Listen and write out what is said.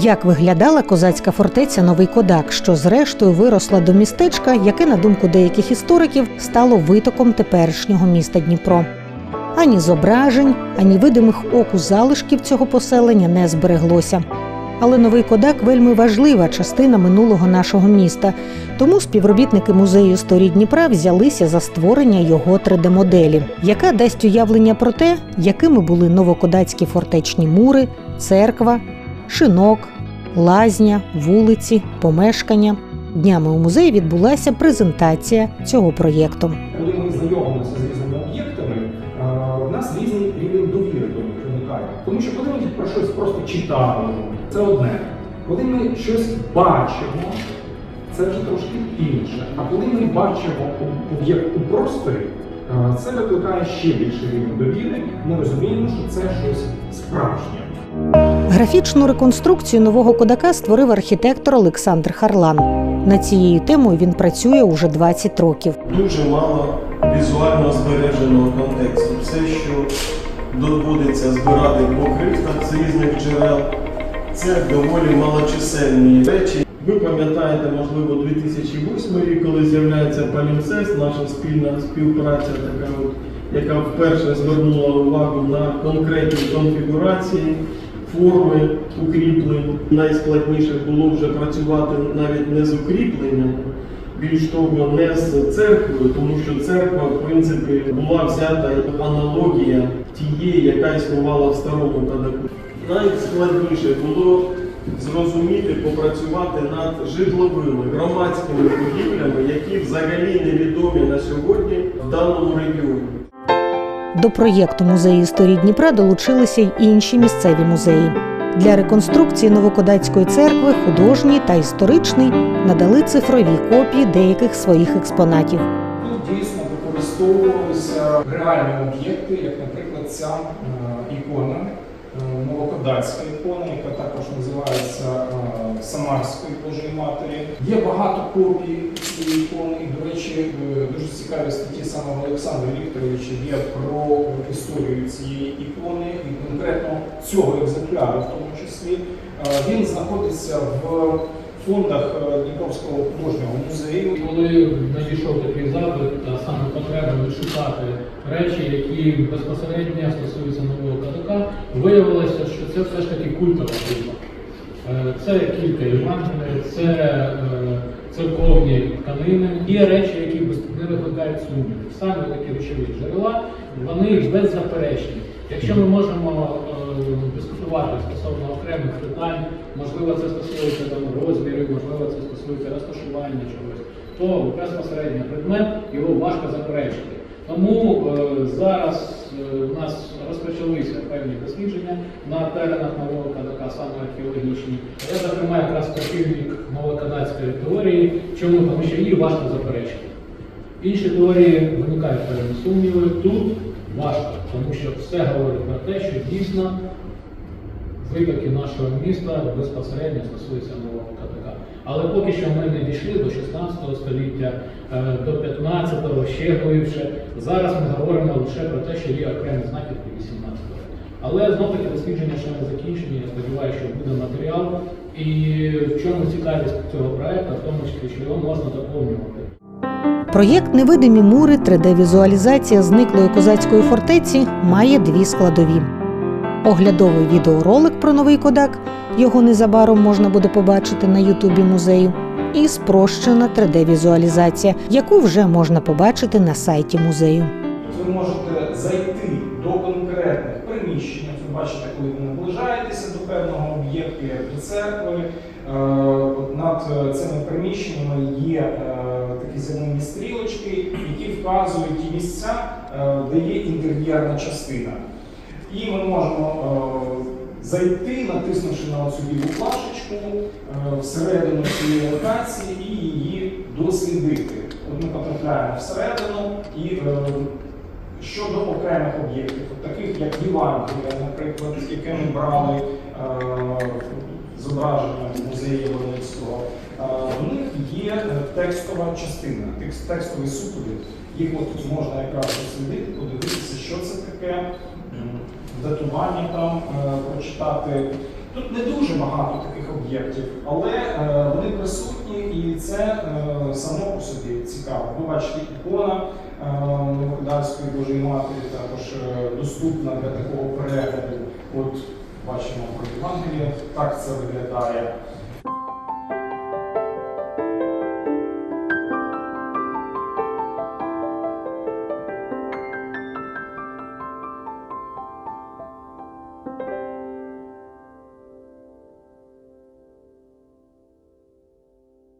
Як виглядала козацька фортеця Новий Кодак, що зрештою виросла до містечка, яке, на думку деяких істориків, стало витоком теперішнього міста Дніпро. Ані зображень, ані видимих оку залишків цього поселення не збереглося. Але новий Кодак вельми важлива частина минулого нашого міста. Тому співробітники музею історії Дніпра взялися за створення його 3D-моделі, яка дасть уявлення про те, якими були новокодацькі фортечні мури, церква, шинок, лазня, вулиці, помешкання. Днями у музеї відбулася презентація цього проєкту. Коли ми знайомимося з різними об'єктами, в нас різний рівень довіри до них виникає. Тому що коли ми про щось просто читаємо, це одне. Коли ми щось бачимо, це вже трошки інше. А коли ми бачимо об'єкт у просторі, це викликає ще більший рівень довіри. Ми розуміємо, що це щось справжнє. Графічну реконструкцію нового кодака створив архітектор Олександр Харлан. Над цією темою він працює уже 20 років. дуже мало візуально збереженого контексту. Все, що доводиться збирати по крихтах з різних джерел, це доволі малочисельні речі. Ви пам'ятаєте, можливо, 2008 рік, коли з'являється Палімсест, наша спільна співпраця, така от, яка вперше звернула увагу на конкретні конфігурації, форми укріплень. Найскладніше було вже працювати навіть не з укріпленнями, більш того, не з церквою, тому що церква, в принципі, була взята аналогія тієї, яка існувала в старому кадаку. Найскладніше було зрозуміти, попрацювати над житловими громадськими будівлями, які взагалі невідомі на сьогодні в даному регіоні. До проєкту музею історії Дніпра долучилися й інші місцеві музеї. Для реконструкції Новокодацької церкви художній та історичний надали цифрові копії деяких своїх експонатів. Тут дійсно використовувалися реальні об'єкти, як, наприклад, ця е, ікона, е, новокодацька ікона, яка також називається Самарської Божої Матері. Є багато копій ікони. І, до речі, е, дуже цікаві статті самого Олександра Вікторовича є про історію цієї ікони і конкретно цього екземпляру, в тому числі. Е, Він знаходиться в фондах е, Дніпровського художнього музею. Коли надійшов такий запит, а саме потреба відшукати речі, які безпосередньо стосуються нового катака, виявилося, що це все ж таки культова група. Е, Це кілька Євангелій, це е, церковні тканини. Є речі, які не викликають сумнівів. Саме такі речові джерела, вони беззаперечні. Якщо ми можемо е, дискутувати стосовно окремих питань, можливо, це стосується там розмірів, можливо, це стосується розташування чогось, то безпосередньо предмет його важко заперечити. Тому е, зараз е, у нас розпочалися певні дослідження на теренах нового кадака, саме археологічні. Я, зокрема, якраз противник новоканадської теорії. Чому? Тому що її важко заперечити. Інші теорії виникають певні сумніви. Тут важко, тому що все говорить про те, що дійсно витоки нашого міста безпосередньо стосуються нового КТК. Але поки що ми не дійшли до 16 століття, е, до 15-го, ще глибше. Зараз ми говоримо лише про те, що є окремі знахідки 18-го. Але знов таки дослідження ще не закінчені. Я сподіваюся, що буде матеріал. І в чому цікавість цього проекту, в тому числі, що його можна доповнювати. Проєкт Невидимі мури 3D-візуалізація зниклої козацької фортеці має дві складові. Оглядовий відеоролик про новий кодак. Його незабаром можна буде побачити на Ютубі музею. І спрощена 3D-візуалізація, яку вже можна побачити на сайті музею. Ви можете зайти до конкретних приміщень. Ви бачите, коли ви наближаєтеся до певного об'єкту, як до церкви. Е, Над цими приміщеннями є е, такі зелені стрілочки, які вказують ті місця, е, де є інтер'єрна частина. І ми можемо е, зайти, натиснувши на цю білу плашечку е, всередину цієї локації і її дослідити. От ми потрапляємо всередину і е, щодо окремих об'єктів, таких як Євангелія, наприклад, яке ми брали зображення в музеї е, в них є текстова частина, текстовий супровід. Їх от можна якраз дослідити, подивитися, що це таке, датування там е, прочитати. Тут не дуже багато таких об'єктів, але е, вони присутні і це е, само по собі цікаво. Ви бачите, ікона е, Новоградської Божої Матері також е, доступна для такого перегляду. От бачимо про Євангеліє, так це виглядає.